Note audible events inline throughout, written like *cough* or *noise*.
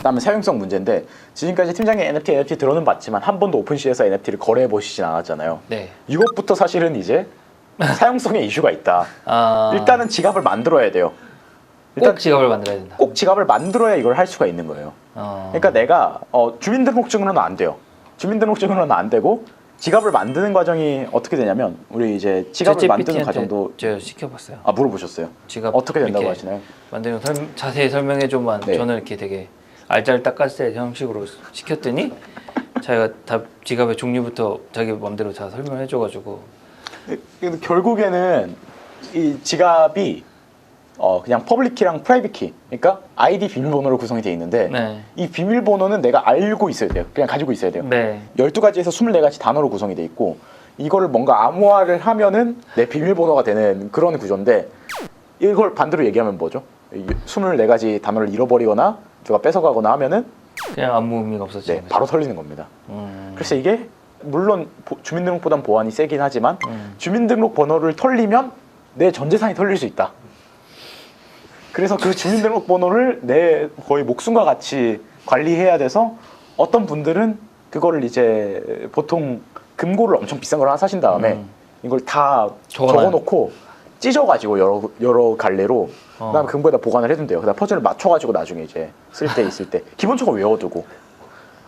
그다음에 사용성 문제인데 지금까지 팀장이 NFT, NFT 들어는 봤지만 한 번도 오픈시에서 NFT를 거래해 보시진 않았잖아요. 네. 이것부터 사실은 이제 *laughs* 사용성에 이슈가 있다. 아, 일단은 지갑을 만들어야 돼요. 일단 꼭 지갑을 만들어야 된다. 꼭 지갑을 만들어야 이걸 할 수가 있는 거예요. 어. 그러니까 내가 어, 주민등록증으로는 안 돼요. 주민등록증으로는 안 되고 지갑을 만드는 과정이 어떻게 되냐면 우리 이제 지갑을 만드는 과정도 저 시켜봤어요. 아 물어보셨어요. 지갑 어떻게 된다고 하시나요? 만드는 거 설, 자세히 설명해 줘만 네. 저는 이렇게 되게 알잘딱까세 형식으로 시켰더니 자기가 다 지갑의 종류부터 자기 맘대로 다 설명해 줘가지고 근데 결국에는 이 지갑이 어 그냥 퍼블릭 키랑 프라이빗 키 그러니까 아이디 비밀번호로 구성이 돼 있는데 네. 이 비밀번호는 내가 알고 있어야 돼요. 그냥 가지고 있어야 돼요. 네. 12가지에서 24가지 단어로 구성이 돼 있고 이거를 뭔가 암호화를 하면은 내 비밀번호가 되는 그런 구조인데 이걸 반대로 얘기하면 뭐죠? 이 24가지 단어를 잃어버리거나 누가 뺏어가거나 하면은 그냥 아무 의미가 없어지는 네. 바로 털리는 겁니다. 음. 그래서 이게 물론 보- 주민등록보단 보안이 세긴 하지만 음. 주민등록 번호를 털리면 내 전 재산이 털릴 수 있다. 그래서 그 주민등록 번호를 내 거의 목숨과 같이 관리해야 돼서 어떤 분들은 그거를 이제 보통 금고를 엄청 비싼 걸 하나 사신 다음에 음. 이걸 다 적어놔요. 적어놓고 찢어가지고 여러 여러 갈래로 어. 그다음 에 금고에다 보관을 해둔대요. 그다음 퍼즐을 맞춰가지고 나중에 이제 쓸 때 있을 때 기본적으로 외워두고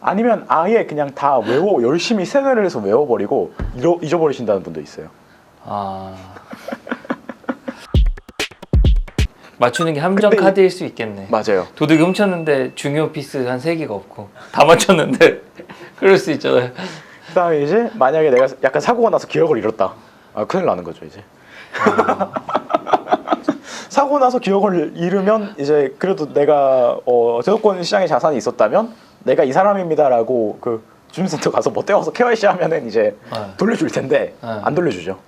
아니면 아예 그냥 다 외워 열심히 세뇌를 해서 외워버리고 잃어, 잊어버리신다는 분도 있어요. 아. *laughs* 맞추는 게 함정 근데 카드일 수 있겠네. 맞아요. 도둑이 훔쳤는데 중요 피스 한 세 개가 없고 다 맞췄는데 *laughs* 그럴 수 있잖아요. 그다음에 이제 만약에 내가 약간 사고가 나서 기억을 잃었다. 아 큰일 나는 거죠 이제. *laughs* 사고 나서 기억을 잃으면 이제 그래도 내가 어, 저작권 시장에 자산이 있었다면 내가 이 사람입니다라고 그 주민센터 가서 뭐 떼어서 KYC 하면은 이제 네. 돌려줄 텐데 네. 안 돌려주죠.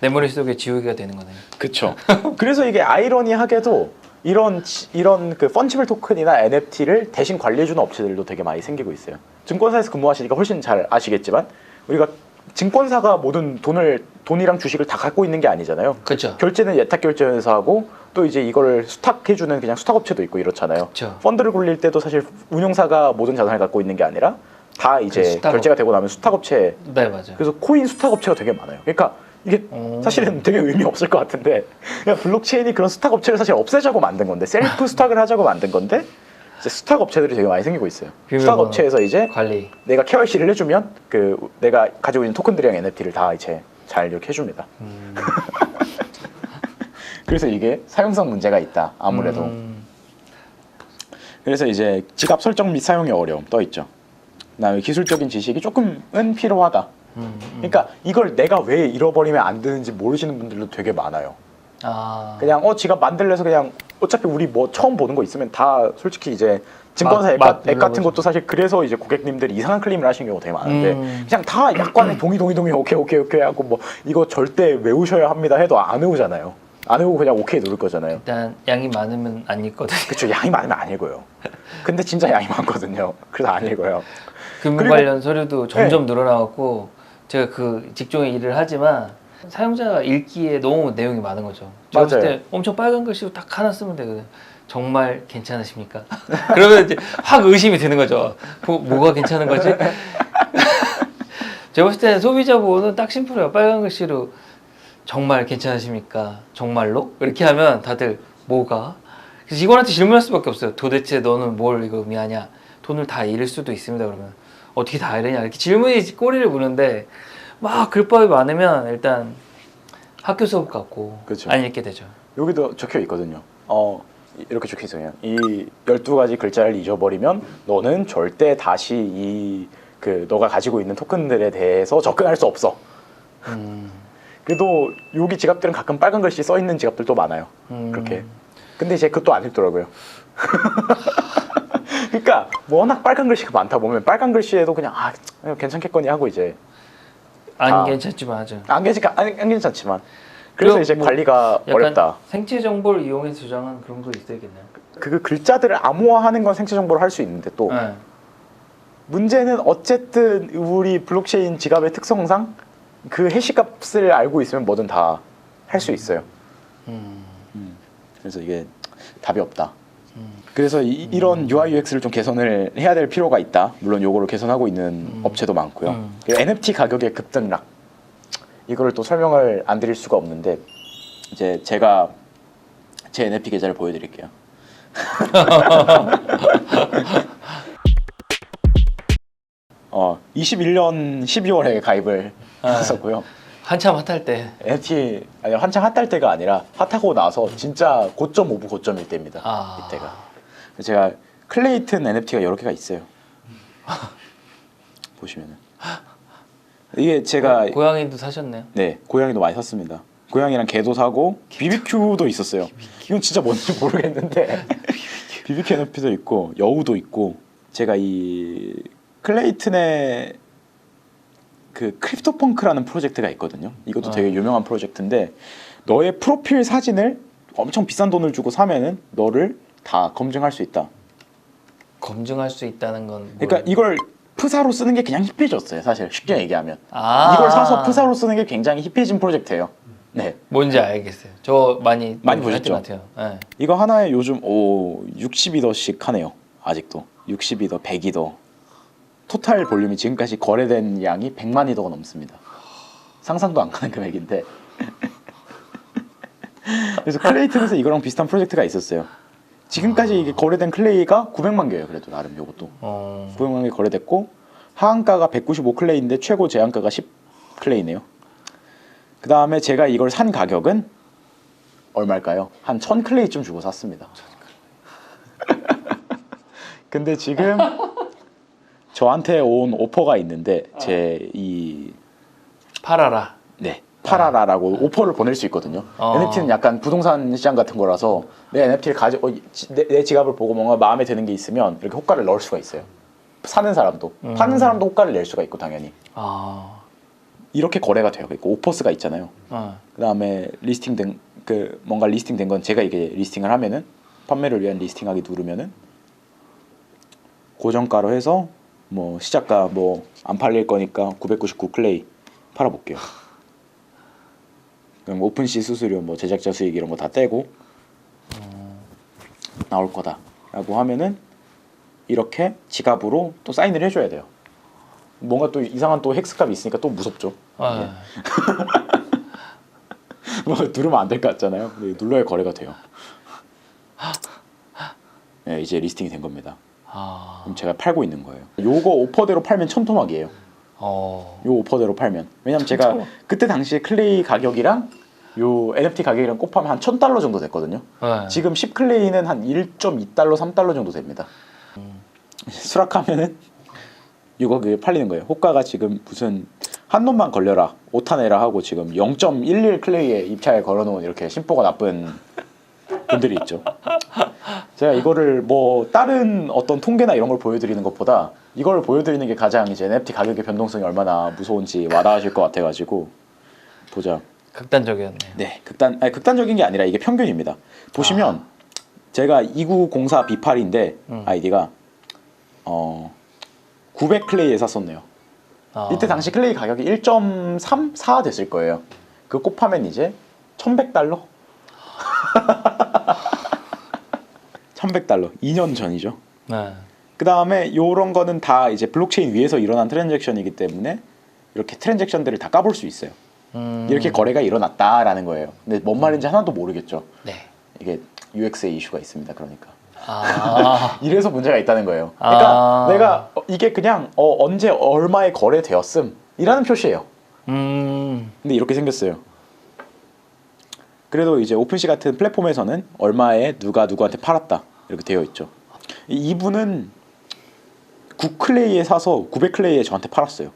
내 머릿속에 지우개가 되는 거네요. 그쵸. 그래서 이게 아이러니하게도 이런 지- 이런 그 펀치블 토큰이나 NFT를 대신 관리해주는 업체들도 되게 많이 생기고 있어요. 증권사에서 근무하시니까 훨씬 잘 아시겠지만 우리가 증권사가 모든 돈을 돈이랑 주식을 다 갖고 있는 게 아니잖아요. 그렇죠. 결제는 예탁 결제회사 하고 또 이제 이거를 수탁해주는 그냥 수탁업체도 있고 이렇잖아요. 그쵸. 펀드를 굴릴 때도 사실 운용사가 모든 자산을 갖고 있는 게 아니라 다 이제 그 수탁업- 결제가 되고 나면 수탁업체 네 맞아요. 그래서 코인 수탁업체가 되게 많아요. 그러니까 이게 오. 사실은 되게 의미 없을 것 같은데 그냥 블록체인이 그런 수탁 업체를 사실 없애자고 만든 건데 셀프 수탁을 하자고 만든 건데 이제 수탁 업체들이 되게 많이 생기고 있어요. 수탁 비밀번호. 업체에서 이제 관리. 내가 KYC를 해주면 그 내가 가지고 있는 토큰들이랑 NFT를 다 이제 잘 이렇게 해줍니다. 음. *laughs* 그래서 이게 사용성 문제가 있다. 아무래도. 음. 그래서 이제 지갑 설정 및 사용의 어려움 떠 있죠. 그다음에 기술적인 지식이 조금은 필요하다. 음. 음. 그러니까 이걸 내가 왜 잃어버리면 안 되는지 모르시는 분들도 되게 많아요. 아. 그냥 어 지갑 만들래서 그냥 어차피 우리 뭐 처음 보는 거 있으면 다 솔직히 이제 증권사 맛- 앱, 맛 같- 앱 같은. 것도 사실 그래서 이제 고객님들이 이상한 클릭을 하시는 경우가 되게 많은데 음. 그냥 다 약관에 동의 동의 동의 오케이 오케이 오케이 하고 뭐 이거 절대 외우셔야 합니다 해도 안 외우잖아요. 안 외우고 그냥 오케이 누를 거잖아요. 일단 양이 많으면 안 읽거든요. 그쵸 양이 많으면 안 읽어요. 근데 진짜 양이 많거든요. 그래서 안 읽어요. 금융 그리고- 관련 서류도 점점 네. 늘어나고 제가 그 직종의 일을 하지만 사용자가 읽기에 너무 내용이 많은 거죠. 봤을 맞아요. 때 엄청 빨간 글씨로 딱 하나 쓰면 되거든. 정말 괜찮으십니까? *laughs* 그러면 이제 확 의심이 드는 거죠. 뭐, 뭐가 괜찮은 거지? *laughs* 제가 봤을 때 소비자 보호는 딱 심플해요. 빨간 글씨로 정말 괜찮으십니까? 정말로? 이렇게 하면 다들 뭐가? 그래서 직원한테 질문할 수밖에 없어요. 도대체 너는 뭘 이거 의미하냐? 돈을 다 잃을 수도 있습니다. 그러면 어떻게 다 잃으냐? 이렇게 질문이 꼬리를 무는데 막 글밥이 많으면 일단 학교 수업 같고 그쵸. 안 읽게 되죠. 여기도 적혀 있거든요. 어 이렇게 적혀 있어요. 이 12가지 글자를 잊어버리면 너는 절대 다시 이 그 너가 가지고 있는 토큰들에 대해서 접근할 수 없어. 음, 그래도 여기 지갑들은 가끔 빨간 글씨 써 있는 지갑들도 많아요. 음. 그렇게. 근데 이제 그것도 안 읽더라고요. *laughs* 그러니까 워낙 빨간 글씨가 많다 보면 빨간 글씨에도 그냥 아 괜찮겠거니 하고 이제 안 아. 괜찮지만 하죠. 안 괜찮 안, 안 괜찮지만 그래서 이제 뭐 관리가 약간 어렵다. 생체 정보를 이용해서 저장한 그런 거 있어야겠네요. 그 글자들을 암호화하는 건 생체 정보를 할 수 있는데 또 네. 문제는 어쨌든 우리 블록체인 지갑의 특성상 그 해시 값을 알고 있으면 뭐든 다 할 수 있어요. 음, 그래서 이게 답이 없다. 그래서 이, 이런 UI UX를 좀 개선을 해야 될 필요가 있다. 물론 요거를 개선하고 있는 업체도 많고요. 음. 그리고 NFT 가격의 급등락 이거를 또 설명을 안 드릴 수가 없는데 이제 제가 제 NFT 계좌를 보여드릴게요. *laughs* 어 21년 12월에 가입을 아. 했었고요. 한참 핫할 때. NFT 아니 한창 핫할 때가 아니라 핫하고 나서 진짜 고점 오브 고점일 때입니다. 아. 이때가 제가 클레이튼 NFT가 여러 개가 있어요. *laughs* 보시면은 이게 제가 고양이도 사셨네요. 네 고양이도 많이 샀습니다. 고양이랑 개도 사고 BBQ도 있었어요. 이건 진짜 뭔지 모르겠는데 *laughs* BBQ NFT도 있고 여우도 있고 제가 이 클레이튼의 그 크립토 펑크라는 프로젝트가 있거든요. 이것도 아. 되게 유명한 프로젝트인데 너의 프로필 사진을 엄청 비싼 돈을 주고 사면은 너를 다 검증할 수 있다. 검증할 수 있다는 건. 뭐- 그러니까 이걸 프사로 쓰는 게 그냥 힙해졌어요. 사실 쉽게 얘기하면 아. 이걸 사서 프사로 쓰는 게 굉장히 힙해진 프로젝트예요. 네. 뭔지 알겠어요. 저 많이 많이 보셨죠? 것 같아요. 네. 이거 하나에 요즘 오 60이 더씩 하네요. 아직도 60이 더, 100이 더. 토탈 볼륨이 지금까지 거래된 양이 100만 이더가 넘습니다. 상상도 안 가는 금액인데. *laughs* 그래서 클레이튼에서 이거랑 비슷한 프로젝트가 있었어요. 지금까지 이게 거래된 클레이가 900만 개예요. 그래도 나름 요것도 어. 900만 개 거래됐고 하한가가 195 클레이인데 최고 제한가가 10 클레이네요. 그 다음에 제가 이걸 산 가격은 얼마일까요? 한 1000 클레이쯤 주고 샀습니다. *laughs* 근데 지금 저한테 온 오퍼가 있는데 제 이 팔아라. 네. 팔아라라고 오퍼를 보낼 수 있거든요. 어. NFT는 약간 부동산 시장 같은 거라서 내 NFT를 가지 어, 지- 내, 내 지갑을 보고 뭔가 마음에 드는 게 있으면 이렇게 호가를 넣을 수가 있어요. 사는 사람도 음. 파는 사람도 호가를 낼 수가 있고 당연히 아. 이렇게 거래가 돼요. 그러니까 오퍼스가 있잖아요. 어. 그 다음에 리스팅된 그 뭔가 리스팅된 건 제가 이게 리스팅을 하면은 판매를 위한 리스팅하기 누르면은 고정가로 해서 뭐 시작가 뭐 안 팔릴 거니까 999 클레이 팔아볼게요. 그럼 오픈시 수수료 뭐 제작자 수익 이런 거 다 떼고 나올 거다라고 하면은 이렇게 지갑으로 또 사인을 해줘야 돼요. 뭔가 또 이상한 또 헥스값이 있으니까 또 무섭죠. 아. *laughs* 뭐 누르면 안 될 것 같잖아요. 근데 눌러야 거래가 돼요. 네, 이제 리스팅이 된 겁니다. 아. 그럼 제가 팔고 있는 거예요. 요거 오퍼대로 팔면 천 토막이에요. 어. 요 오퍼대로 팔면. 왜냐면 제가 천토막. 그때 당시에 클레이 가격이랑 요 NFT 가격이랑 곱하면 한 천 달러 정도 됐거든요. 네. 지금 10 클레이는 한 1.2달러, 3달러 정도 됩니다. 음. *laughs* 수락하면은 이거 그 팔리는 거예요. 호가가 지금 무슨 한 놈만 걸려라 오타내라 하고 지금 0.11 클레이에 입찰 걸어놓은 이렇게 심보가 나쁜 분들이 있죠. 제가 이거를 뭐 다른 어떤 통계나 이런 걸 보여드리는 것보다 이걸 보여드리는 게 가장 이제 NFT 가격의 변동성이 얼마나 무서운지 와닿으실 것 같아가지고 보자. 극단적이었네요. 네, 극단 아니 극단적인 게 아니라 이게 평균입니다. 보시면 제가 2904 B8인데 음. 아이디가 어 900 클레이에 샀었네요. 아. 이때 당시 클레이 가격이 1.3, 4 됐을 거예요. 그 곱하면 이제 1100달러? 1100달러. 2년 전이죠. 네. 그 다음에 요런 거는 다 이제 블록체인 위에서 일어난 트랜잭션이기 때문에 이렇게 트랜잭션들을 다 까볼 수 있어요. 음. 이렇게 거래가 일어났다라는 거예요. 근데 뭔 말인지 하나도 모르겠죠. 네. 이게 UX의 이슈가 있습니다. 그러니까. 아. *laughs* 이래서 문제가 있다는 거예요. 그러니까 아. 내가 어, 이게 그냥 어, 언제 얼마에 거래되었음 이라는 표시예요. 음. 근데 이렇게 생겼어요. 그래도 이제 오픈시 같은 플랫폼에서는 얼마에 누가 누구한테 팔았다 이렇게 되어 있죠. 이- 이분은 9클레이에 사서 900클레이에 저한테 팔았어요.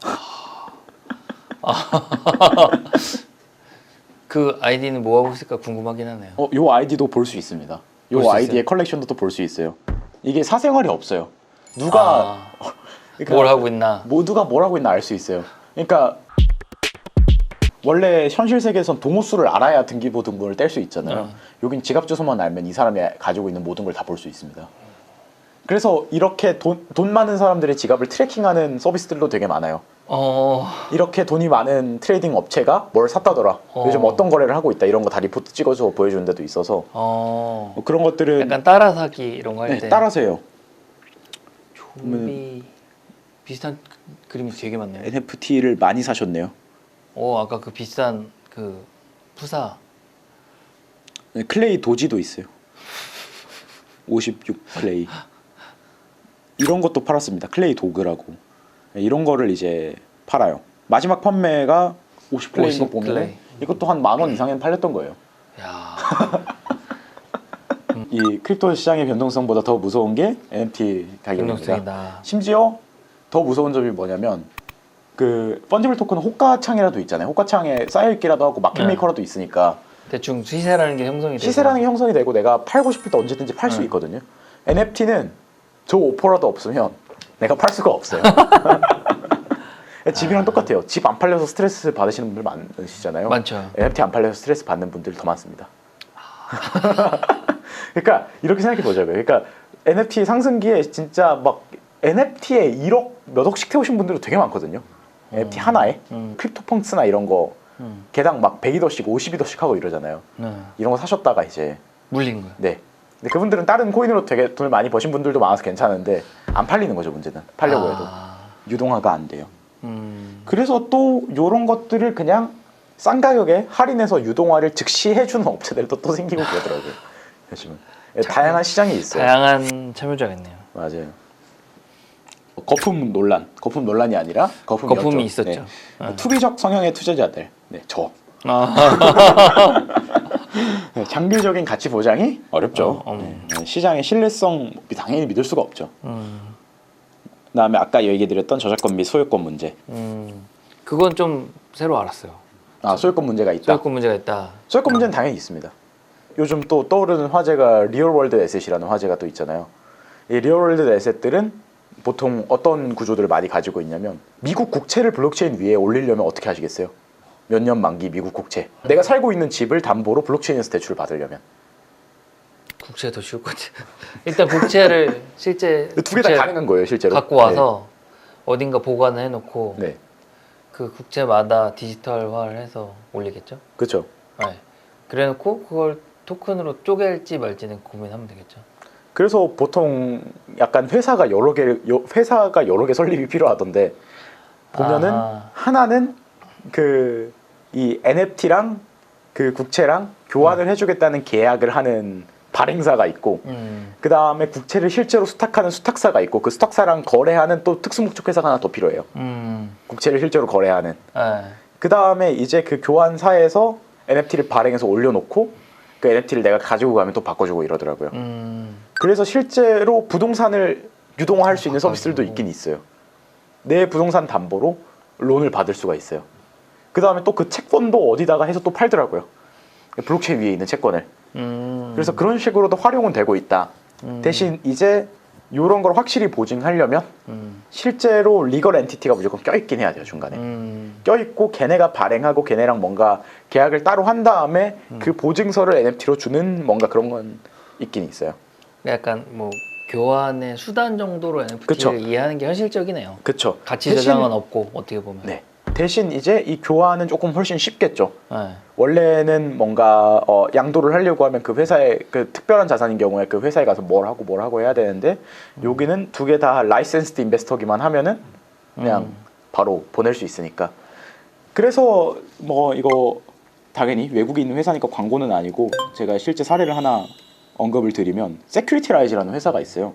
*laughs* 그 아이디는 뭐 하고 있을까 궁금하긴 하네요. 어, 요 아이디도 볼 수 있습니다. 볼수 요 아이디의 있어요? 컬렉션도 또 볼 수 있어요. 이게 사생활이 없어요. 누가 아, *laughs* 그러니까 뭘 하고 있나? 모두가 뭘 하고 있나 알 수 있어요. 그러니까 원래 현실 세계에선 동호수를 알아야 등기부등본을 뗄 수 있잖아요. 네. 여긴 지갑 주소만 알면 이 사람이 가지고 있는 모든 걸 다 볼 수 있습니다. 그래서 이렇게 돈, 돈 많은 사람들의 지갑을 트래킹하는 서비스들도 되게 많아요. 어. 이렇게 돈이 많은 트레이딩 업체가 뭘 샀다더라. 어. 요즘 어떤 거래를 하고 있다. 이런 거 다 리포트 찍어서 보여주는 데도 있어서 어. 뭐 그런 것들은 약간 따라 사기 이런 거할 네, 때. 따라서 해요. 좀비 비슷한 그- 그림이 되게 많네요. NFT를 많이 사셨네요. 오 아까 그 비싼 그 푸사 네, 클레이 도지도 있어요. 56 클레이. 이런 것도 팔았습니다. 클레이 도그라고. 네, 이런 거를 이제 팔아요. 마지막 판매가 50 클레이인 거 50 보면 클레이. 이것도 한 만 원 이상엔 팔렸던 거예요. 야 *laughs* 이 크립토 시장의 변동성보다 더 무서운 게 NFT 가격입니다. 변동성이다. 심지어 더 무서운 점이 뭐냐면 그 펀지블 토큰은 호가창이라도 있잖아요. 호가창에 쌓여 있기라도 하고 마켓 네. 메이커라도 있으니까 대충 시세라는 게 형성이 되고 시세라는 게 형성이 되고 내가 팔고 싶을 때 언제든지 팔 수 네. 있거든요. NFT는 저 오퍼라도 없으면 내가 팔 수가 없어요. *laughs* 집이랑 똑같아요. 집 안 팔려서 스트레스 받으시는 분들 많으시잖아요. 많죠. NFT 안 팔려서 스트레스 받는 분들 더 많습니다. *laughs* 그러니까 이렇게 생각해 보자고요. 그러니까 NFT 상승기에 진짜 막 NFT에 1억 몇 억씩 태우신 분들도 되게 많거든요. NFT 하나에 음. 크립토펑스나 이런 거 음. 개당 막 100이더씩 50이더씩 하고 이러잖아요. 네. 이런 거 사셨다가 이제 물린 거야. 네. 근데 그분들은 다른 코인으로 되게 돈을 많이 버신 분들도 많아서 괜찮은데 안 팔리는 거죠 문제는 팔려고 해도 아, 유동화가 안 돼요. 음. 그래서 또 이런 것들을 그냥 싼 가격에 할인해서 유동화를 즉시 해주는 업체들도 또 생기고 그러더라고요. *laughs* 요즘은 예, 다양한 시장이 있어요. 다양한 참여자겠네요. 맞아요. 거품 논란, 거품 논란이 아니라 거품이었죠. 거품이 있었죠. 네. 아. 투기적 성향의 투자자들, 네, 저 아, *laughs* 네, 장기적인 가치 보장이 어렵죠. 어, 음. 네, 시장의 신뢰성 당연히 믿을 수가 없죠. 음, 그다음에 아까 얘기드렸던 저작권 및 소유권 문제. 음. 그건 좀 새로 알았어요. 아 소유권 문제가 있다. 소유권 문제가 있다. 소유권 문제는 당연히 있습니다. 요즘 또 떠오르는 화제가 리얼월드 에셋이라는 화제가 또 있잖아요. 이 리얼월드 에셋들은 보통 어떤 구조들을 많이 가지고 있냐면 미국 국채를 블록체인 위에 올리려면 어떻게 하시겠어요? 몇 년 만기 미국 국채. 내가 살고 있는 집을 담보로 블록체인에서 대출을 받으려면 국채가 더 쉬울 것 같아. 일단 국채를 *laughs* 실제 두 개다 국채 가능한 거예요, 실제로. 갖고 와서 어딘가 보관을 해놓고 네, 네. 그 국채마다 디지털화를 해서 올리겠죠. 그렇죠. 네. 그래놓고 그걸 토큰으로 쪼갤지 말지는 고민하면 되겠죠. 그래서 보통 약간 회사가 여러 개 여- 회사가 여러 개 설립이 필요하던데 보면은 아하. 하나는 그 이 NFT랑 그 국채랑 교환을 해주겠다는 계약을 하는 발행사가 있고 음, 그 다음에 국채를 실제로 수탁하는 수탁사가 있고 그 수탁사랑 거래하는 또 특수목적 회사가 하나 더 필요해요. 음, 국채를 실제로 거래하는. 네. 그 다음에 이제 그 교환사에서 NFT를 발행해서 올려놓고 그 NFT를 내가 가지고 가면 또 바꿔주고 이러더라고요. 음, 그래서 실제로 부동산을 유동화할 수 있는. 서비스들도 있긴 있어요. 내 부동산 담보로 론을 받을 수가 있어요. 그 다음에 또 그 채권도 어디다가 해서 또 팔더라고요. 블록체인 위에 있는 채권을. 음. 그래서 그런 식으로도 활용은 되고 있다. 음, 대신 이제 이런 걸 확실히 보증하려면 음, 실제로 리걸 엔티티가 무조건 껴있긴 해야 돼요 중간에. 음, 껴있고 걔네가 발행하고 걔네랑 뭔가 계약을 따로 한 다음에 음. 그 보증서를 NFT로 주는 뭔가 그런 건 있긴 있어요. 약간 뭐 교환의 수단 정도로 NFT를 그쵸. 이해하는 게 현실적이네요. 그쵸. 가치 대신- 저장은 없고 어떻게 보면. 네. 대신 이제 이 교환은 조금 훨씬 쉽겠죠. 네. 원래는 뭔가 어, 양도를 하려고 하면 그 회사에 그 특별한 자산인 경우에 그 회사에 가서 뭘 하고 뭘 하고 해야 되는데 여기는 두 개 다 라이센스드 인베스터기만 하면은 그냥 음. 바로 보낼 수 있으니까. 그래서 뭐 이거 당연히 외국에 있는 회사니까 광고는 아니고 제가 실제 사례를 하나 언급을 드리면 세큐리티 라이즈라는 회사가 있어요.